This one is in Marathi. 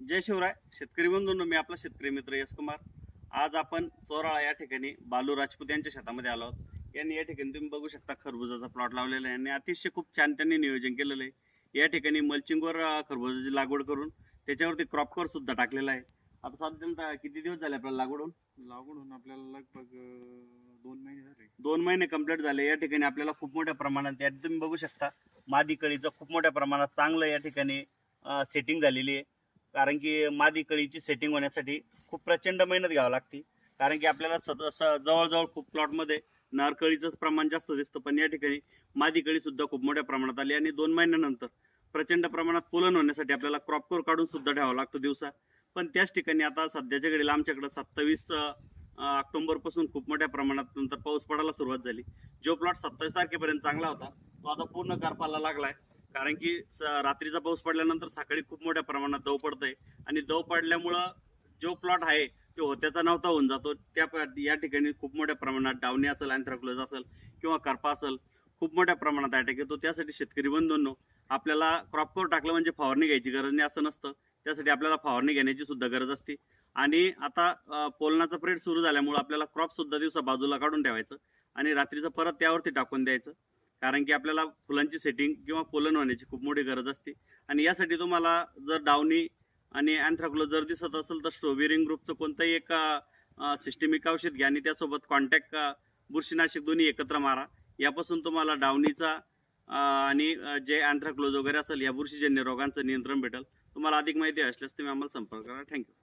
जय शिवराय. शेतकरी बंधूंनो मी आपला शेतकरी मित्र यश कुमार. आज आपण चोराळा या ठिकाणी बालू राजपूत यांच्या शेतामध्ये आलो आहोत. यांनी या ठिकाणी तुम्ही बघू शकता खरबुजाचा प्लॉट लावलेला आहे. आणि अतिशय खूप छान त्यांनी नियोजन केलेलं आहे. या ठिकाणी मल्चिंगवर खरबुजाची लागवड करून त्याच्यावरती क्रॉप कव्हर सुद्धा टाकलेला आहे. आता साधारणतः किती दिवस झाले आपल्याला लागवड होऊन? लागवड होऊन आपल्याला लगभग दोन महिने झाले. दोन महिने कंप्लीट झाले. या ठिकाणी आपल्याला खूप मोठ्या प्रमाणात या तुम्ही बघू शकता मादी कळीचं खूप मोठ्या प्रमाणात चांगलं या ठिकाणी सेटिंग झालेली आहे. कारण की मादी कळीची सेटिंग होण्यासाठी खूप प्रचंड मेहनत घ्यावी लागते. कारण की आपल्याला स- जवळजवळ खूप प्लॉटमध्ये नारकळीचंच प्रमाण जास्त दिसतं. पण या ठिकाणी मादी कळी सुद्धा खूप मोठ्या प्रमाणात आली आणि दोन महिन्यानंतर प्रचंड प्रमाणात फुलन होण्यासाठी आपल्याला क्रॉप कोर काढून सुद्धा ठेवावं लागतो दिवसा. पण त्याच ठिकाणी आता सध्याच्या घडीला आमच्याकडे सत्तावीस ऑक्टोबरपासून खूप मोठ्या प्रमाणात नंतर पाऊस पडायला सुरुवात झाली. जो प्लॉट सत्तावीस तारखेपर्यंत चांगला होता तो आता पूर्ण करपाला लागलाय. कारण की रात्रीचा पाऊस पडल्यानंतर सकाळी खूप मोठ्या प्रमाणात दव पडतंय. आणि दव पडल्यामुळं जो प्लॉट आहे तो होत्याचा नव्हता होऊन जातो. त्या या ठिकाणी खूप मोठ्या प्रमाणात डावणी असेल अँथ्राक्लोज असेल किंवा करपा असेल खूप मोठ्या प्रमाणात अटॅक येतो. त्यासाठी शेतकरी बंधूंनो आपल्याला क्रॉप कोर टाकलं म्हणजे फवारणी घ्यायची गरज नाही असं नसतं. त्यासाठी आपल्याला फवारणी घेण्याची सुद्धा गरज असते. आणि आता पोलनाचा पिरियड सुरू झाल्यामुळे आपल्याला क्रॉप सुद्धा दिवसा बाजूला काढून ठेवायचं आणि रात्रीचं परत त्यावरती टाकून द्यायचं. कारण की आपल्याला फुलांची सेटिंग किंवा पोलन होण्याची खूप मोठी गरज असते. आणि यासाठी तुम्हाला जर डावणी आणि अँथ्राक्लो जर दिसत असेल तर स्ट्रॉबेरिंग ग्रुपचं कोणतंही एक सिस्टमिक औषध घ्या आणि त्यासोबत कॉन्टॅक्ट बुरशीनाशक दोन्ही एकत्र मारा. यापासून तुम्हाला डावणीचा आणि जे अँथ्राक्लोज वगैरे असेल या बुरशीजन्य रोगांचं नियंत्रण भेटेल. तुम्हाला अधिक माहिती असल्यास तुम्ही आम्हाला संपर्क करा. थँक्यू